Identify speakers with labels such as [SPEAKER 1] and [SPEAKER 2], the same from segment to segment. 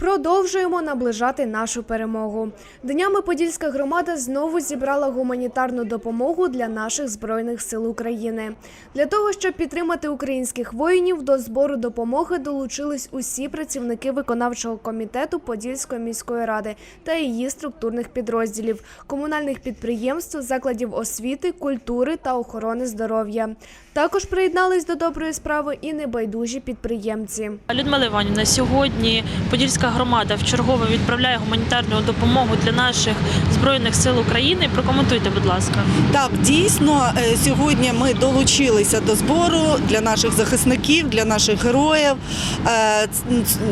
[SPEAKER 1] Продовжуємо наближати нашу перемогу. Днями Подільська громада знову зібрала гуманітарну допомогу для наших збройних сил України. Для того щоб підтримати українських воїнів, до збору допомоги долучились усі працівники виконавчого комітету Подільської міської ради та її структурних підрозділів, комунальних підприємств, закладів освіти, культури та охорони здоров'я. Також приєднались до доброї справи і небайдужі підприємці.
[SPEAKER 2] Людмила Іванівна, сьогодні Подільська громада вчергове відправляє гуманітарну допомогу для наших збройних сил України. Прокоментуйте, будь ласка.
[SPEAKER 3] Так, дійсно, е, сьогодні ми долучилися до збору для наших захисників, для наших героїв. Е,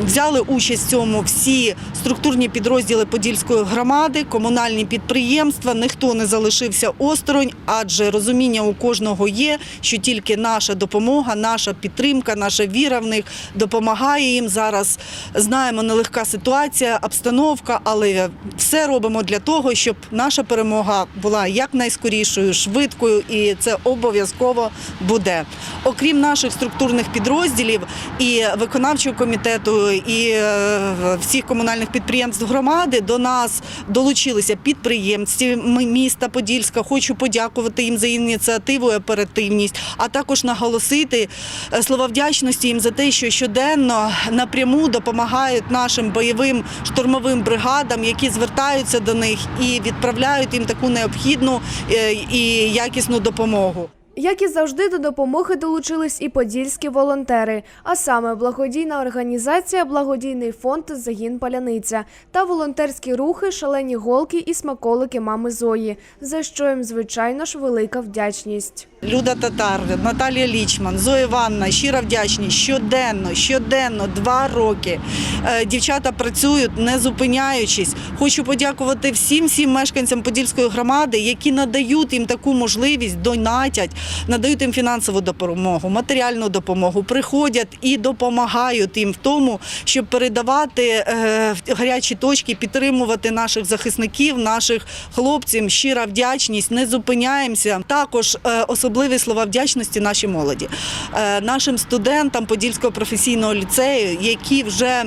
[SPEAKER 3] Взяли участь в цьому всі структурні підрозділи Подільської громади, комунальні підприємства. Ніхто не залишився осторонь, адже розуміння у кожного є, що тільки наша допомога, наша підтримка, наша віра в них допомагає їм зараз. Знаємо, нелегка ситуація, обстановка, але все робимо для того, щоб наша перемога була якнайскорішою, швидкою, і це обов'язково буде. Окрім наших структурних підрозділів і виконавчого комітету, і е, всіх комунальних підприємств громади, до нас долучилися підприємці міста Подільська. Хочу подякувати їм за ініціативу і оперативність, а також наголосити е, слова вдячності їм за те, що щоденно напряму допомагають нашим бойовим штурмовим бригадам, які звертаються до них і відправляють їм таку необхідну е, і якісну допомогу.
[SPEAKER 1] Як і завжди, до допомоги долучились і подільські волонтери, а саме благодійна організація, благодійний фонд Загін Паляниця та волонтерські рухи, шалені голки і смаколики мами Зої, за що їм, звичайно ж, велика вдячність.
[SPEAKER 3] Люда Татар, Наталія Лічман, Зоя Івановна, щира вдячні. Щоденно, щоденно, два роки. Е, Дівчата працюють, не зупиняючись. Хочу подякувати всім всім мешканцям Подільської громади, які надають їм таку можливість, донатять, надають їм фінансову допомогу, матеріальну допомогу, приходять і допомагають їм в тому, щоб передавати е, в гарячі точки, підтримувати наших захисників, наших хлопців. Щира вдячність, не зупиняємося. Також е, особливі слова вдячності нашій молоді, Е, нашим студентам Подільського професійного ліцею, які вже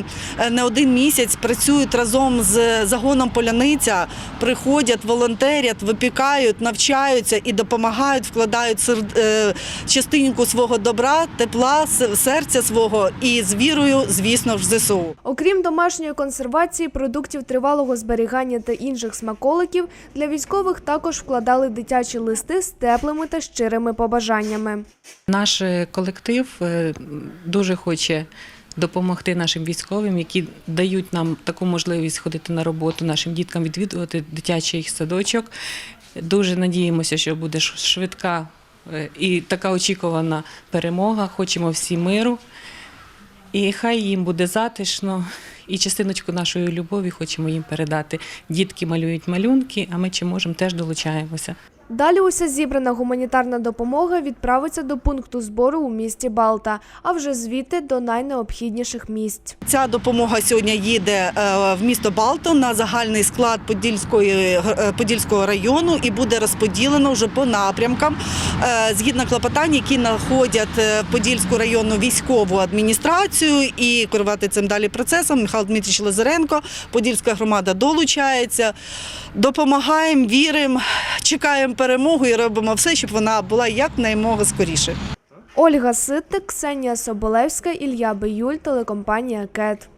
[SPEAKER 3] не один місяць працюють разом з загоном Поляниця, приходять, волонтерять, випікають, навчаються і допомагають, вкладають частинку свого добра, тепла, серця свого і з вірою, звісно в ЗСУ.
[SPEAKER 1] Окрім домашньої консервації, продуктів тривалого зберігання та інших смаколиків, для військових також вкладали дитячі листи з теплими та щирими побажаннями.
[SPEAKER 4] Наш е, колектив е, дуже хоче допомогти нашим військовим, які дають нам таку можливість ходити на роботу, нашим діткам відвідувати дитячий садочок. Дуже надіємося, що буде швидка е, і така очікувана перемога. Хочемо всі миру. І хай їм буде затишно. І частиночку нашої любові хочемо їм передати. Дітки малюють малюнки, а ми чи можемо теж долучаємося.
[SPEAKER 1] Далі уся зібрана гуманітарна допомога відправиться до пункту збору у місті Балта, а вже звідти до найнеобхідніших місць.
[SPEAKER 3] Ця допомога сьогодні їде е, в місто Балто на загальний склад Подільської, е, Подільського району і буде розподілено вже по напрямкам е, згідно клопотань, які знаходять Подільську районну військову адміністрацію і керувати цим далі процесом. Михайло Дмитрич Лазаренко, Подільська громада долучається. Допомагаємо, віримо, чекаємо перемогу і робимо все, щоб вона була якнаймога скоріше.
[SPEAKER 1] Ольга Ситик, Ксенія Соболевська, Ілья Биюль, телекомпанія КЕТ.